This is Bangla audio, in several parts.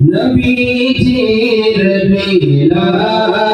نبي جي ربي لا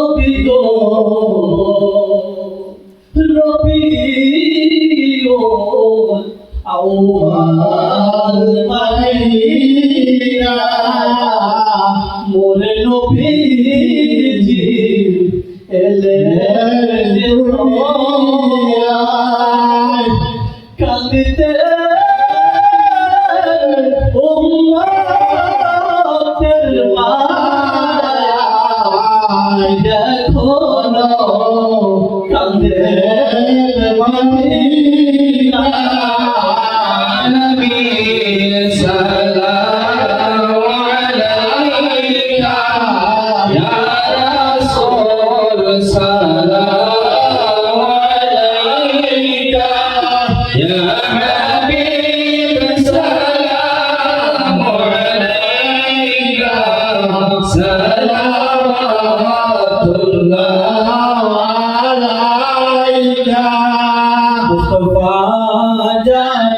রবি গো রবি ও আওয়া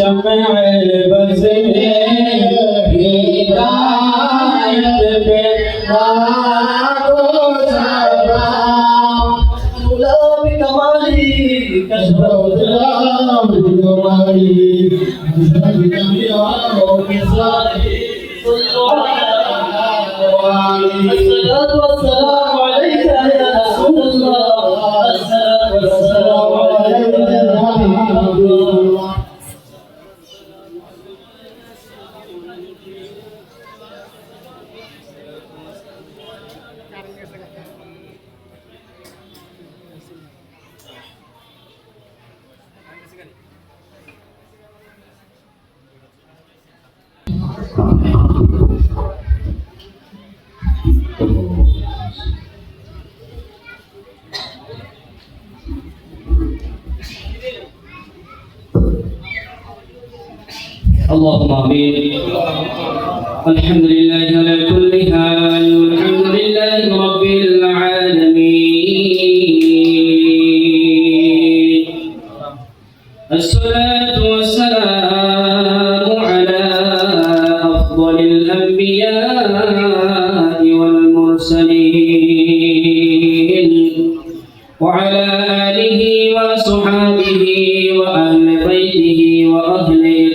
चम बजे اللهم آمين. الحمد لله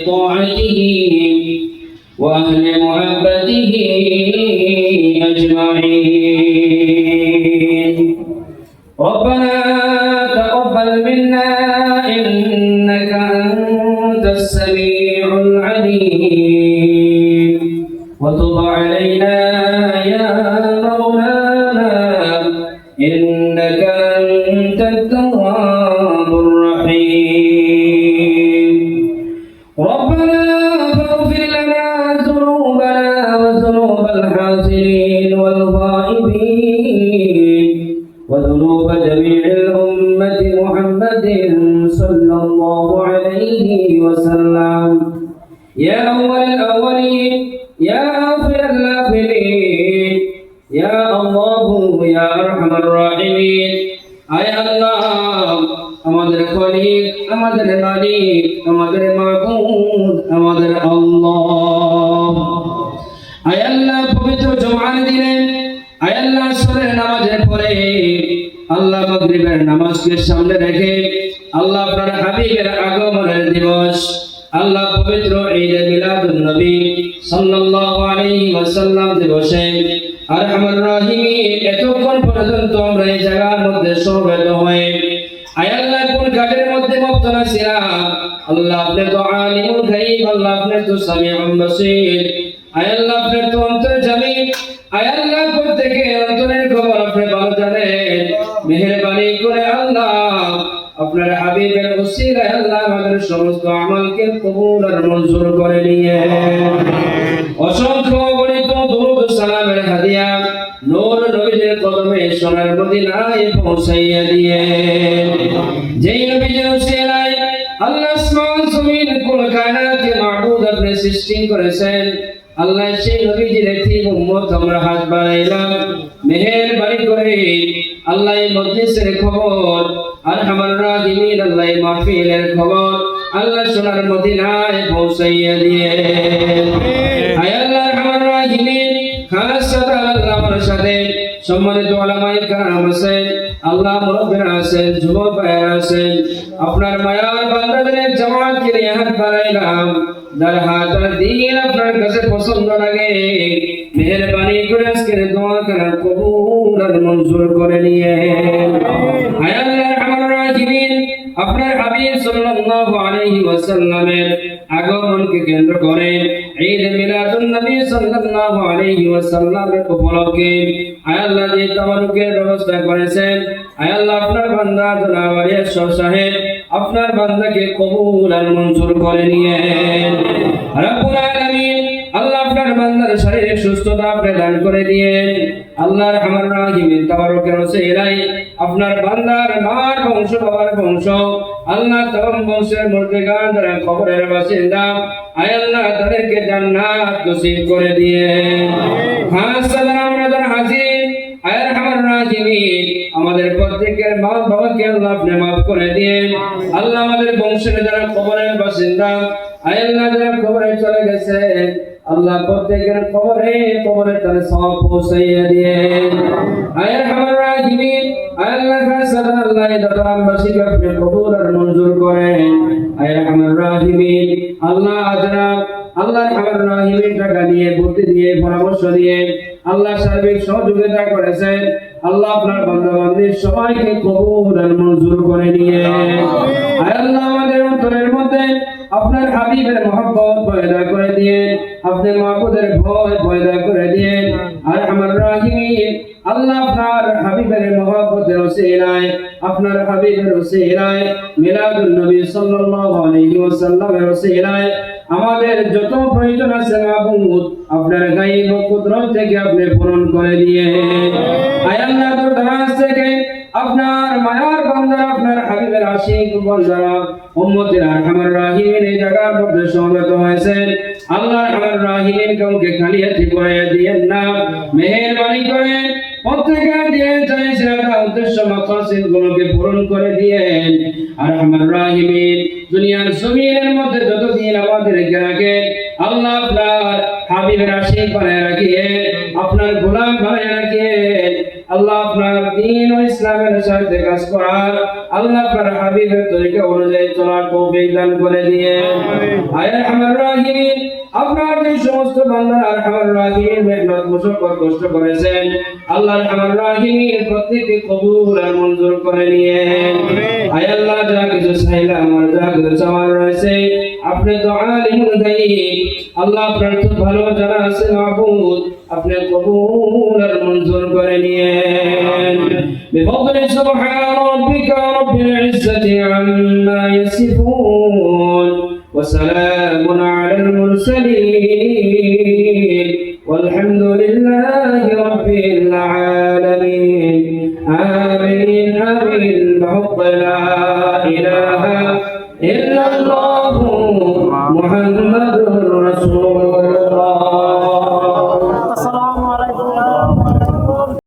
طاعته وأهل محبته أجمعين. ربنا تقبل منا إنك أنت السميع العليم. وتب علينا يا الله عليه وسلم يا أول الأولين يا آخر الآخرين يا الله يا أرحم الراحمين আয় আল্লাহ আমাদের খলিক আমাদের মালিক আমাদের মাবুদ আমাদের আল্লাহ আয় আল্লাহ পবিত্র জুমার দিনে আয় আল্লাহ আসরের নামাজের পরে আল্লাহ মাগরিবের নামাজকে সামনে রেখে আল্লাহ আপনার হাবিবের আগমনের দিবস, আল্লাহ পবিত্র ঈদে মিলাদুন নবী সাল্লাল্লাহু আলাইহি ওয়াসাল্লাম দিবসে। আরহামার রাহিমিন এতক্ষণ পর্যন্ত আমরা এই জায়গার মধ্যে সমবেত হয়ে আয় আল্লাহ, কোন কাজের মধ্যে মুবতলা ছিলাম? আল্লাহ আপনি তো আলিমুল গায়ব, আল্লাহ আপনি তো সামিউল বাসীর। আয় আল্লাহ, আপনি তো অন্তর্যামী সমস্ত আমলকে কবুল আর মঞ্জুর করে নিয়ে। অসংখ্য গণিত দুরুদ, সালামের হাদিয়া, নূর নবীর কদমে সোনার পৌঁছাইয়া দিয়ে। যেই উসিলায় আল্লাহ আসমান, জমিন কুল কায়নাতকে মাবুদ আপনি সৃষ্টি করেছেন, আল্লাহ সেই নবীজির একটি উম্মত আমরা হাত বাড়াইলাম। মেহেরবানি করে আল্লাহ মজলিসের খবর আর আমার রাহিমিন আল্লাহ মাহফিলের খবর, আল্লাহ সোনার মদিনায় পৌঁছাইয়া দিয়ে। আল্লাহ আমার রাহিমিন, খাস আল্লাহ সাথে, সম্মানিত ওলামায়ে কেরাম আছেন, আল্লাহ মুরব্বিরা আছেন, যুবক ভাইয়েরা আছেন, আপনার মায়ার বান্দাদের জামাতকে নিয়ে হাত বাড়াইলাম যার হাত আর দিন আপনার কাছে পছন্দ লাগে। মেহরবানি করে আজকের দোয়া করার কবুল আর মঞ্জুর করে নিয়ে। আয় আল্লাহ আমার রাহিমিন আপনার হাবিব সাল্লাল্লাহু আলাইহি ওয়াসাল্লামের আগমনকে কেন্দ্র করে ঈদ মিলাদুন সাল্লাল্লাহু আলাইহি ওয়াসাল্লামের উপলক্ষে আল্লাহ যে তাবারুকের ব্যবস্থা করেছেন আল্লাহ আপনার বান্দা জনাব আরিয়াস সাহেব, আপনার বান্দাকে কবুল আর মঞ্জুর করে নিয়ে রব্বুল আলামিন আল্লাহ বান্দার শারীরিক সুস্থতা আপনি দান করে দিয়ে আল্লাহর আমার রাহিমের তাবারকের ওসিলাই আপনার বান্দার মার বংশ, বাবার বংশ আল্লাহ তমাম বংশের মুর্দেগান যারা কবরের বাসিন্দা, আয় আল্লাহ তাদেরকে জান্নাত নসিব করে দিয়ে। খাস সালাম আমরা যারা হাজির আয়ার আমার রাহিমিন আমাদের প্রত্যেকের মা বাবাকে আল্লাহ আপনি মাফ করে দিয়ে। আল্লাহ আমাদের বংশের যারা কবরের বাসিন্দা, আয় আল্লাহ যারা কবরে চলে গেছে আল্লাহ প্রত্যেকের কবরে কবরে তার সব পৌঁছাইয়া দিয়ে আয়ার রাহিমিন আয় আল্লাহ খাসাদ আপনি কবুল আর মঞ্জুর করেন। আয়ার রাহিমিন আল্লাহ আল্লাহ রাহিমিন টাকা দিয়ে বুদ্ধি দিয়ে পরামর্শ দিয়ে আল্লাহ সার্বিক সহযোগিতা করেছেন। আল্লাহ আপনার বান্দা বান্দির সবাইকে কবুল আর মঞ্জুর করে নিয়ে। আল্লাহ আমাদের অন্তরের মধ্যে আপনার হাবিবের মহব্বত পয়দা করে দিয়ে আপনি মাহবুদের ভয় পয়দা করে দিয়ে আর আমার রাহিমিন আল্লাহ আপনার হাবিবের মহব্বতের ওসিলায় আপনার হাবিবের ওসিলায় মিলাদুন নবী সাল্লাল্লাহু আলাইহি ওয়াসাল্লামের ওসিলায় আমাদের যত প্রয়োজন আছে মাহবুদ আপনার গাইব কুদরত থেকে আপনি পূরণ করে দিয়ে। আয় আল্লাহ দরাজ থেকে আপনার মায়ার বান্দা আপনার হাবিবের আশিক বান্দারা উম্মতের আরহামার রাহিমিন এই জায়গার মধ্যে সমবেত হয়েছেন। আল্লাহ রাহিমিন কাউকে খালিয়াতি করে দিয়েন না। মেহেরবানি দিয়ে করে আর আমার দুনিয়ার মধ্যে যতদিন আল্লাহ আপনার আপনার গোলাম বানায় রাখিয়ে আল্লাহ আপনার দিন ও ইসলামের সাথে কাজ করার আল্লাহ আপনার হাবিবের তরিকা অনুযায়ী চলার তৌফিক দান করে দিয়ে। আয় আমার রাহিমিন। আপনার যে সমস্ত বান্দার আরহামার রাহিমিন মেহনত মুশক্কত কষ্ট করেছেন রাহিমিন প্রত্যেককে কবুল আর মঞ্জুর করে নিয়ে আয় আল্লাহ যা কিছু চাইলাম যা কিছু চাওয়ার রয়েছে আপনি তো আলিমুল গাইব আল্লাহ আপনার তো ভালো জানা আছে মাহবুদ আপনি কবুল আর মঞ্জুর করে নিয়ে بفضل سبحان ربك رب العزة عما يصفون وسلام على المرسلين والحمد لله رب العالمين آمين آمين بحق لا